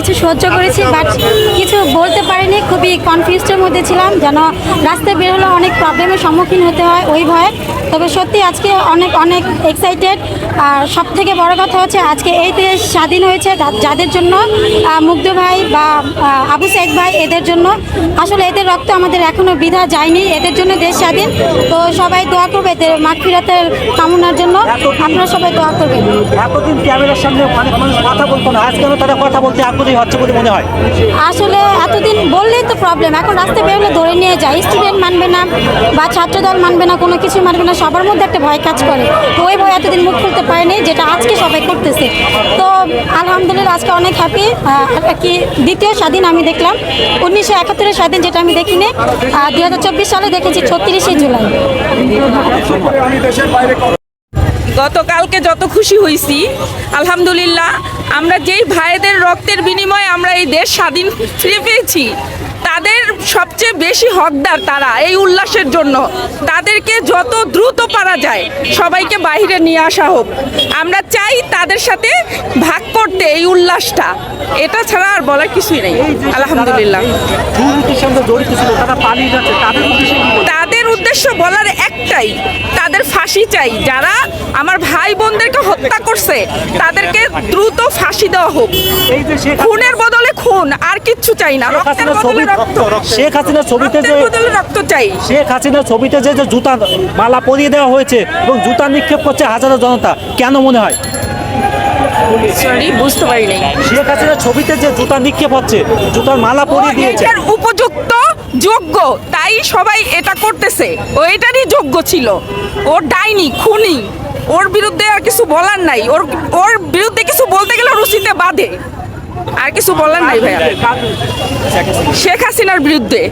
কিছু সহ্য করেছি বাট কিছু বলতে পারিনি, খুবই কনফিউজের মধ্যে ছিলাম, যেন রাস্তায় বের হলে অনেক প্রবলেমের সম্মুখীন হতে হয়, ওই ভয়ে। তবে সত্যি আজকে অনেক অনেক এক্সাইটেড আর সব থেকে বড় কথা হচ্ছে আজকে এই দেশ স্বাধীন হয়েছে যাদের জন্য মুগ্ধ ভাই বা আবু শেখ ভাই এদের জন্য। আসলে এদের রক্ত আমাদের এখনও বিধা যায়নি এদের জন্য দেশ স্বাধীন। তো সবাই দোয়া করবে এদের মাগফিরাতের কামনার জন্য। আপনারা সবাই দোয়া করবেন। এতদিন ক্যামেরার সামনে অনেক মানুষ কথা বলতো না আজ কেন তারা কথা বলতে আগ্রহী হচ্ছে বলে মনে হয়? আসলে এতদিন বললেই তো প্রবলেম এখন রাস্তায় বেরোলে ধরে নিয়ে যায়। স্টুডেন্ট মানবে না বা ছাত্রদল মানবে না কোনো কিছু মানবে না সবার মধ্যে একটা ভয় কাজ করে। তো ওই ভয় এতদিন মুখ খুলতে পারেনি, যেটা আজকে সবাই করতেছে। তো আলহামদুলিল্লাহ আজকে অনেক হ্যাপি কি দ্বিতীয় স্বাধীন আমি দেখলাম। উনিশশো একাত্তরের স্বাধীন যেটা আমি দেখিনি দুই হাজার চব্বিশ সালে দেখেছি ছত্রিশে জুলাই। গতকালকে যত খুশি হয়েছি আলহামদুলিল্লাহ, আমরা যেই ভাইদের রক্তের বিনিময়ে আমরা এই দেশ স্বাধীন ফিরে পেয়েছি তাদের সবচেয়ে বেশি হকদার তারা এই উল্লাসের জন্য। তাদেরকে যত দ্রুত পারা যায়, সবাইকে বাইরে নিয়ে আসা হোক। আমরা চাই তাদের সাথে ভাগ করতে এই উল্লাসটা। এটা ছাড়া আর বলার কিছুই নেই। আলহামদুলিল্লাহ। তাদের উদ্দেশ্যে বলার একটাই, তাদের ফাঁসি চাই। যারা আমার ভাই বোনদেরকে হত্যা করছে, তাদেরকে দ্রুত ফাঁসি দেওয়া হোক। খুনের বদলে খুন আর কিচ্ছু চাই না। রক্তের বদলে ছবি রক্ত। শেখ হাসিনার ছবিতে যে রক্ত চাই। শেখ হাসিনার ছবিতে যে যে জুতা মালা পরিয়ে দেওয়া হয়েছে এবং জুতা নিক্ষেপ করছে হাজারো জনতা কেন মনে হয়? সরি বুঝতে পারি নাই শেখ হাসিনার ছবিতে যে জুতা নিক্ষেপ হচ্ছে জুতার মালা পরিয়ে দিয়েছে। উপযুক্ত যোগ্য তাই সবাই এটা করতেছে। ও এটারই যোগ্য ছিল। ও ডাইনি খুনি। ওর বিরুদ্ধে আর কিছু বলার নাই। ওর ওর বিরুদ্ধে কিছু বলতে গেলে রুচিতে বাঁধে। আর কিছু বলার নাই ভাইয়া। শেখ হাসিনার বিরুদ্ধে।